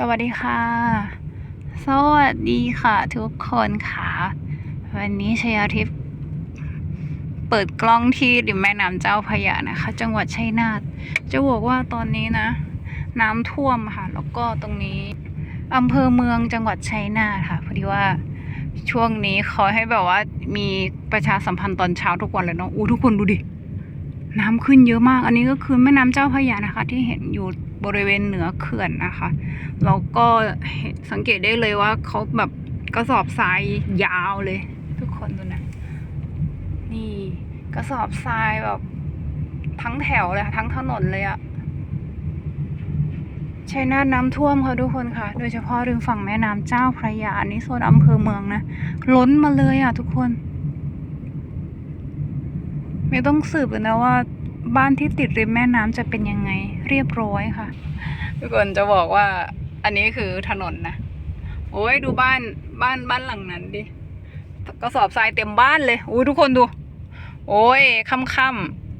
สวัสดีค่ะ สวัสดีค่ะทุกคนค่ะ วันนี้ชยาทิพย์เปิดกล้องที่ริมแม่น้ำเจ้าพระยานะคะ จังหวัดชัยนาทจะบอกว่าตอนนี้นะ น้ำท่วมค่ะ แล้วก็ตรงนี้อำเภอเมืองจังหวัดชัยนาทค่ะพอดีว่าช่วงนี้เขาให้แบบว่ามีประชาสัมพันธ์ตอนเช้าทุกวันเลยเนาะอู้ทุกคนดูดิน้ำขึ้นเยอะมาก อันนี้ก็คือแม่น้ำเจ้าพระยานะคะ ที่เห็นอยู่ บริเวณเหนือเขื่อนนะคะแล้วก็สังเกตได้เลยว่าเขาแบบกระสอบทรายยาวเลย ทุกคนดูนะ นี่กระสอบทรายแบบทั้งแถวเลยค่ะทั้งถนนเลยอะชัยนาทน้ำท่วมค่ะทุกคนค่ะ โดยเฉพาะริมฝั่งแม่น้ำเจ้าพระยาอันนี้โซนอำเภอเมืองนะ ล้นมาเลยอะทุกคน ไม่ต้องสืบเลยนะว่า บ้านที่ติดริมแม่น้ำจะเป็นยังไง เรียบร้อยค่ะ ทุกคนจะบอกว่า อันนี้คือถนนนะ โอ้ยดูบ้านบ้านบ้านหลังนั้นดิกระสอบทรายเต็มบ้านเลยอุ้ยทุกคนดู โอ้ยค่ำค่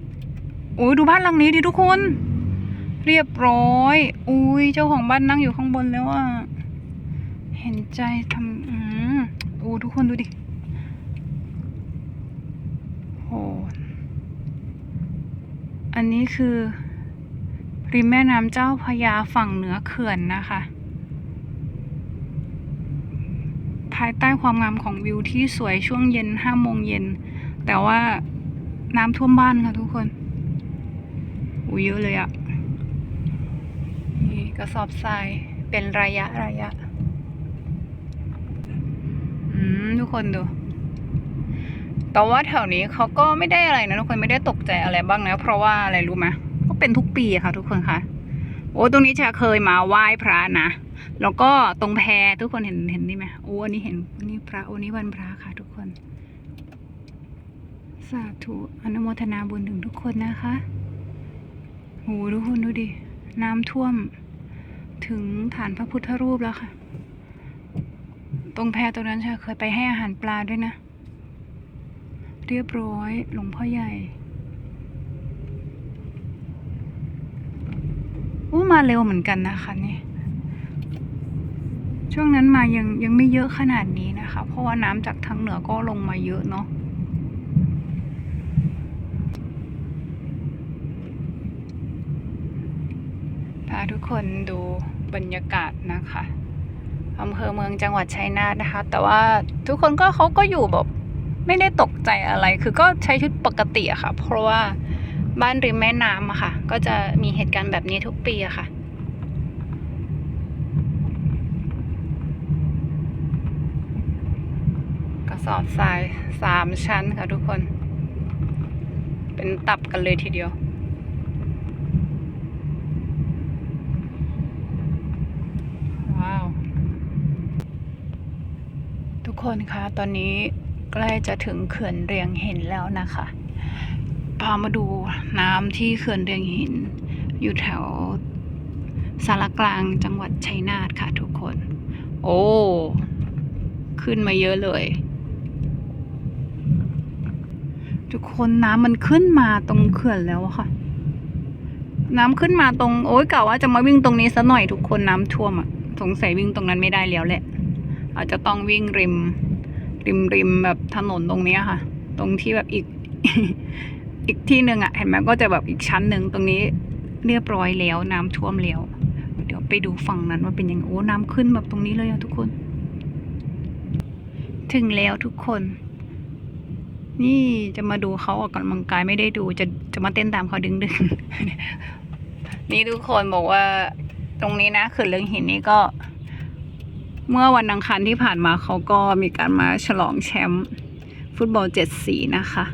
ำๆอุ้ยดูบ้านหลังนี้ดิทุกคน เรียบร้อย อุ้ยเจ้าของบ้านนั่งอยู่ข้างบนแล้วอะเห็นใจทำอืมอู้ทุกคนดูดิโห อันนี้คือ ริมแม่น้ำเจ้าพยาฝั่งเหนือเขื่อนนะคะ ภายใต้ความงามของวิวที่สวยช่วงเย็นห้าโมงเย็น แต่ว่าน้ำท่วมบ้านค่ะทุกคนอู้เยอะเลยอะนี่กระสอบทรายเป็นระยะระยะ อืม ทุกคนดู แต่ว่าแถวนี้เขาก็ไม่ได้อะไรนะทุกคนไม่ได้ตกใจอะไรบ้างนะ เพราะว่าอะไรรู้ไหมก็เป็นทุกปีค่ะ ทุกคนค่ะโอ้ตรงนี้จะเคยมาไหว้พระนะแล้วก็ตรงแพทุกคนเห็นเห็นนี่ไหมโอ้อันนี้เห็นนี่พระโอ้นี่วันพระค่ะ ทุกคน สาธุอนุโมทนาบุญถึงทุกคนนะคะโอ้ทุกคนดูดิน้ำท่วม ถึงฐานพระพุทธรูปแล้วค่ะ ตรงแพตรงนั้นค่เคยไปให้อาหารปลาด้วยนะ เรียบร้อยหลวงพ่อใหญ่อู้มาเร็วเหมือนกันนะคะนี่ช่วงนั้นมายังยังไม่เยอะขนาดนี้นะคะ เพราะว่าน้ำจากทางเหนือก็ลงมาเยอะเนาะพาทุกคนดูบรรยากาศนะคะอำเภอเมืองจังหวัดชัยนาทนะคะ แต่ว่าทุกคนก็เขาก็อยู่แบบ ไม่ได้ตกใจอะไร คือก็ใช้ชีวิตปกติอะค่ะ เพราะว่าบ้านริมแม่น้ำอะค่ะ ก็จะมีเหตุการณ์แบบนี้ทุกปีอะค่ะกระสอบทรายสามชั้นค่ะทุกคน เป็นตับกันเลยทีเดียวว้าวทุกคนคะตอนนี้ ใกล้จะถึงเขื่อนเรียงหินแล้วนะคะพามาดูน้ำที่เขื่อนเรียงหิน อยู่แถวสารกลางจังหวัดชัยนาทค่ะทุกคน โอ้ ขึ้นมาเยอะเลย ทุกคนน้ำมันขึ้นมาตรงเขื่อนแล้วค่ะ น้ำขึ้นมาตรง โอ้ยกะว่าจะมาวิ่งตรงนี้ซะหน่อยทุกคนน้ำท่วมอะสงสัยวิ่งตรงนั้นไม่ได้แล้วแหละ อาจจะต้องวิ่งริม ริมริมแบบถนนตรงเนี้ยค่ะ ตรงที่แบบอีกอีกที่หนึ่งอะเห็นไหมก็จะแบบอีกชั้นหนึ่งตรงนี้เรียบร้อยแล้วน้ำท่วมแล้ว เดี๋ยวไปดูฝั่งนั้นว่าเป็นยังไงโอ้น้ำขึ้นแบบตรงนี้เลยอะทุกคน ถึงแล้วทุกคน นี่จะมาดูเขาออกกำลังกายไม่ได้ดู จะจะมาเต้นตามเขาดึงดึงนี่ทุกคนบอกว่า ตรงนี้นะคือเรื่องหินนี่ก็ เมื่อวันอังคารที่ผ่านมาเขาก็มีการมาฉลองแชมป์ฟุตบอลเจ็ดสีนะคะ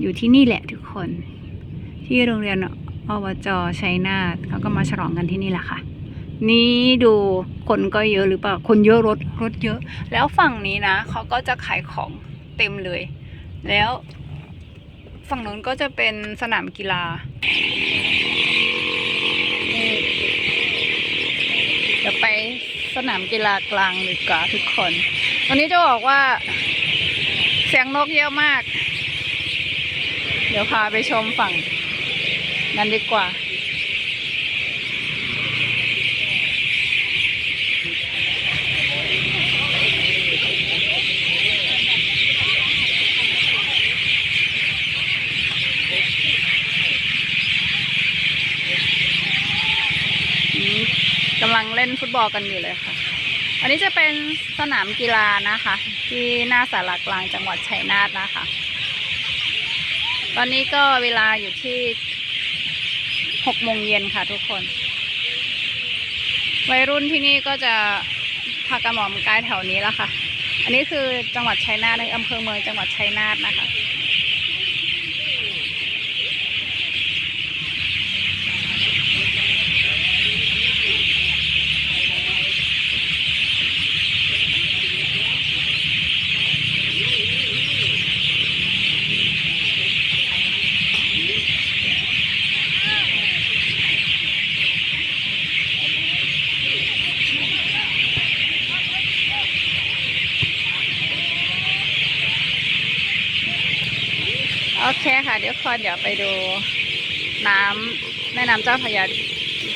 อยู่ที่นี่แหละทุกคน ที่โรงเรียนอบจชัยนาทเขาก็มาฉลองกันที่นี่แหละค่ะ นี่ดูคนก็เยอะหรือเปล่า คนเยอะรถรถเยอะ แล้วฝั่งนี้นะเขาก็จะขายของเต็มเลย แล้วฝั่งนู้นก็จะเป็นสนามกีฬาเดี๋ยวไป สนามกีฬากลางดีกว่าทุกคน วันนี้จะบอกว่า เสียงนกเยอะมาก เดี๋ยวพาไปชมฝั่งนั้นดีกว่า กำลังเล่นฟุตบอลกันอยู่เลยค่ะ อันนี้จะเป็นสนามกีฬานะคะ ที่หน้าสารกลางจังหวัดชัยนาทนะคะ ตอนนี้ก็เวลาอยู่ที่หกโมงเย็นค่ะทุกคน วัยรุ่นที่นี่ก็จะพากระหม่อมกายแถวนี้แล้วค่ะ อันนี้คือจังหวัดชัยนาทในอำเภอเมืองจังหวัดชัยนาทนะคะ เคค่ะ เดี๋ยวคอนเดี๋ยวไปดูน้ำแม่น้ำเจ้าพระยา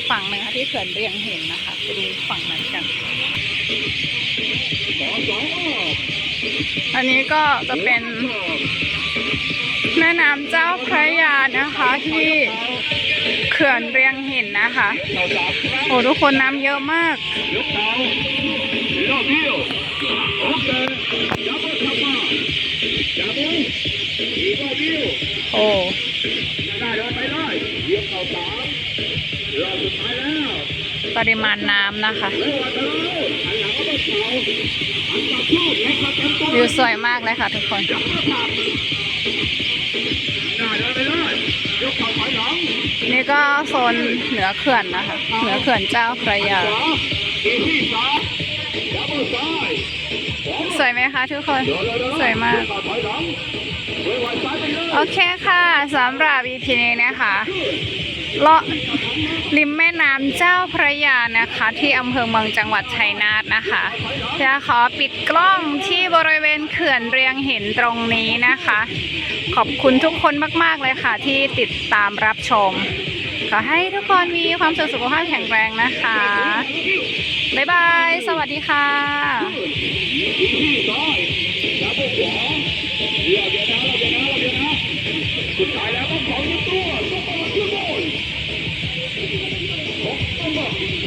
ฝั่งหนึ่งค่ะที่เขื่อนเรียงเห็นนะคะ ไปดูฝั่งนั้นกัน อันนี้ก็จะเป็นแม่น้ำเจ้าพระยานะคะที่เขื่อนเรียงห็นนะคะ โอ้ทุกคนน้ำเยอะมาก รอบเดียวโอเคจับเข้ามาจับมืออีกรอบเดียวโอ้ ได้เลยไปเลยเยี่ยมเขาสามรอบสุดท้ายแล้วปริมาณน้ำนะคะ เร็วเร็วหันหลังก็ต้องเขาหันกลับโชคแล้วเขาเต็มตัววิวสวยมากเลยค่ะทุกคน จับเข้าสามได้เลยไปเลยยกเขาถอยหลัง นี่ก็โซนเหนือเขื่อนนะคะ เหนือเขื่อนเจ้าพระยา สวยไหมคะทุกคน สวยมาก โอเคค่ะสำหรับ EP นี้นะคะเลาะริมแม่น้ำเจ้าพระยานะคะ ที่อำเภอเมืองจังหวัดชัยนาทนะคะจะขอปิดกล้องที่บริเวณเขื่อนเรียงเห็นตรงนี้นะคะ ขอบคุณทุกคนมากๆเลยค่ะ ที่ติดตามรับชม ขอให้ทุกคนมีความสุขสุขภาพแข็งแรงนะคะ บ๊ายบาย สวัสดีค่ะ